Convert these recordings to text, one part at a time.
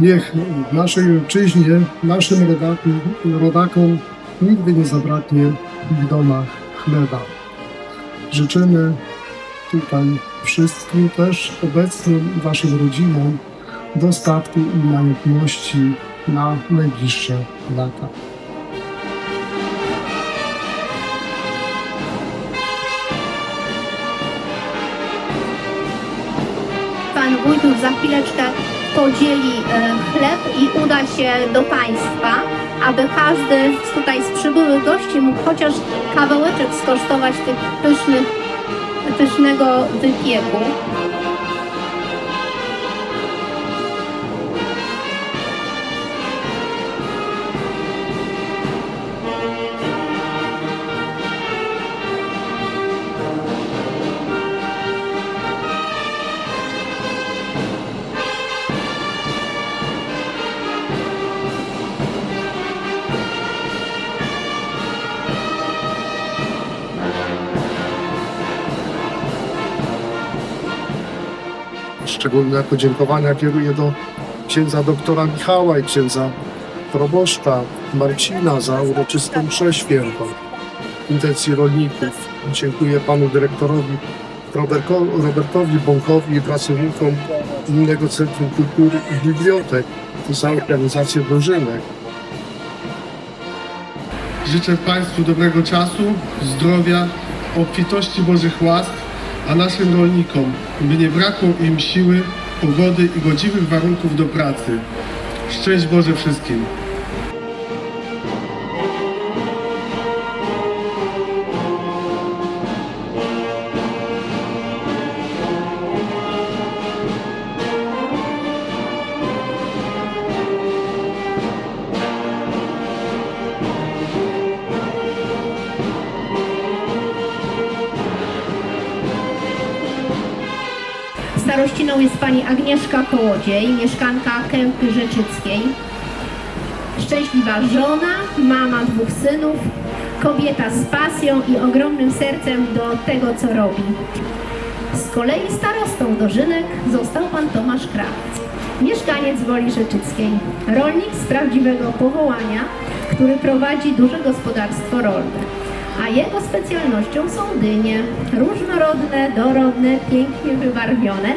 Niech w naszej ojczyźnie, naszym rodakom, rodakom nigdy nie zabraknie w domach chleba. Życzymy tutaj wszystkim też obecnym Waszym rodzinom dostatku i majątności na najbliższe lata. Pan wójt za chwileczkę podzieli e, chleb i uda się do Państwa, aby każdy tutaj z przybyłych gości mógł chociaż kawałeczek skosztować tych pysznych, pysznego wypieku. Szczególne podziękowania kieruję do księdza doktora Michała i księdza proboszcza Marcina za uroczystą mszę intencji rolników. Dziękuję panu dyrektorowi Robertowi Bąkowi i pracownikom Gminnego Centrum Kultury i Bibliotek za organizację dożynek. Życzę Państwu dobrego czasu, zdrowia, obfitości Bożych łask, a naszym rolnikom, by nie brakło im siły, pogody i godziwych warunków do pracy. Szczęść Boże wszystkim! Starościną jest pani Agnieszka Kołodziej, mieszkanka Kępy Rzeczyckiej. Szczęśliwa żona, mama dwóch synów, kobieta z pasją i ogromnym sercem do tego, co robi. Z kolei starostą dożynek został pan Tomasz Krawiec, mieszkaniec Woli Rzeczyckiej, rolnik z prawdziwego powołania, który prowadzi duże gospodarstwo rolne. A jego specjalnością są dynie, różnorodne, dorodne, pięknie wybarwione,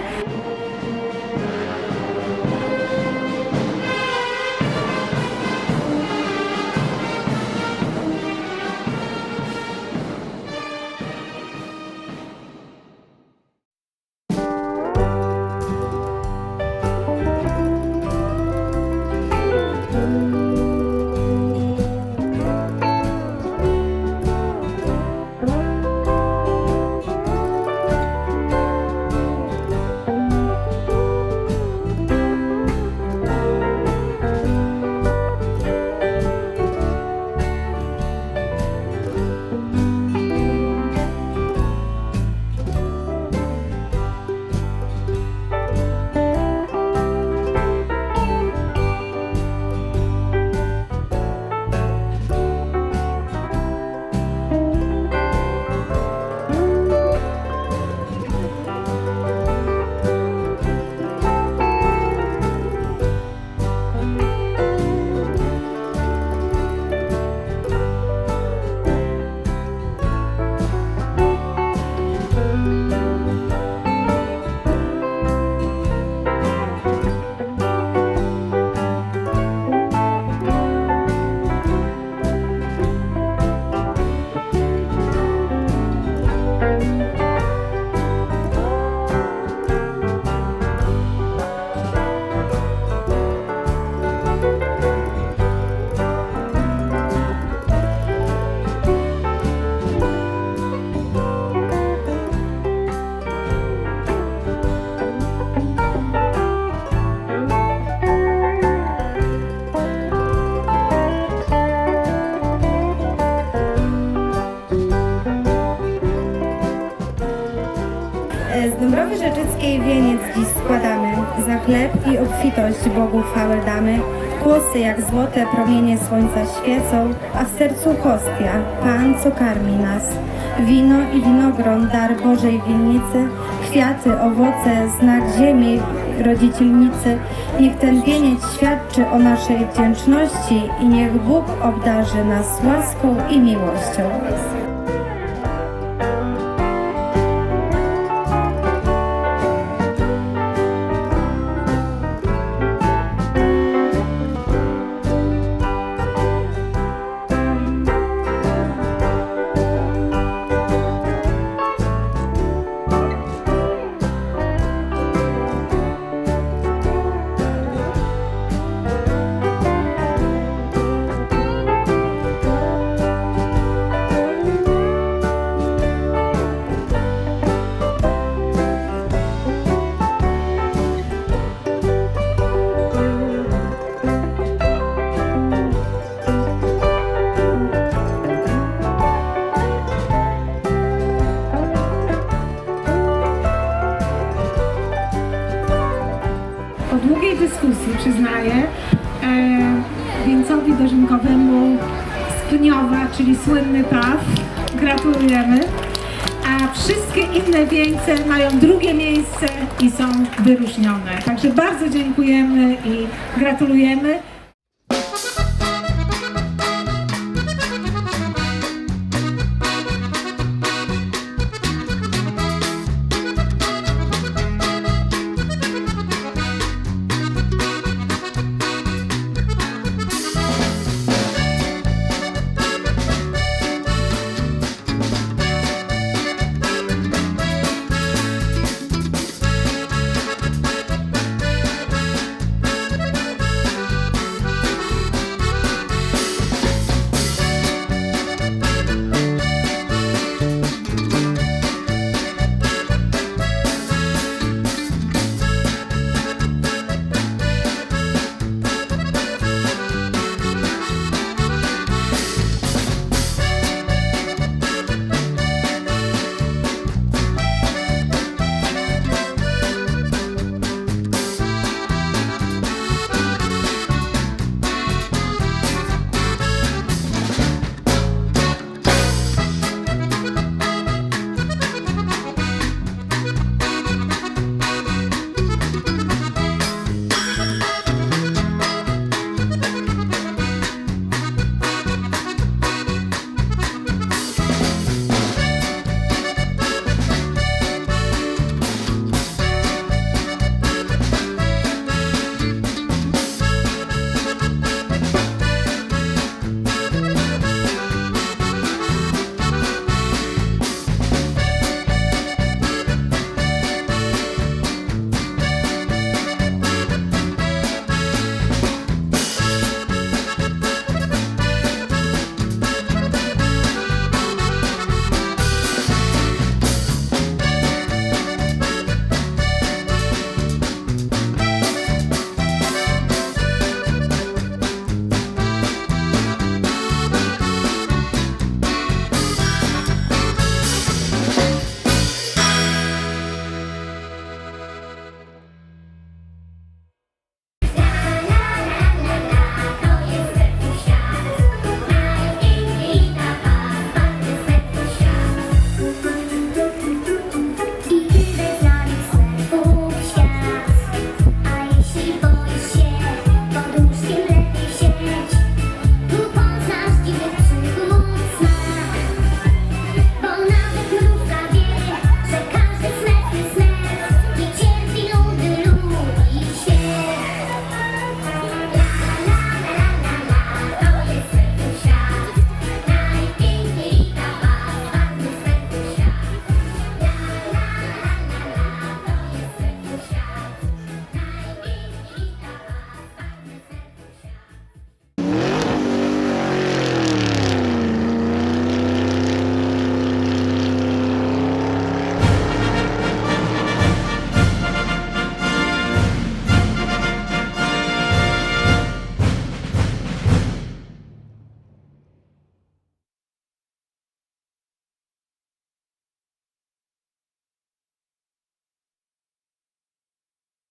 i obfitość Bogu chwałę damy. Głosy jak złote promienie słońca świecą, a w sercu hostia, Pan co karmi nas. Wino i winogron, dar Bożej winnicy, kwiaty, owoce, znak ziemi, rodzicielnicy. Niech ten wieniec świadczy o naszej wdzięczności i niech Bóg obdarzy nas łaską i miłością. Przyznaję, e, wieńcowi dożynkowemu z Pniowa, czyli słynny PAW, gratulujemy. A wszystkie inne wieńce mają drugie miejsce i są wyróżnione. Także bardzo dziękujemy i gratulujemy.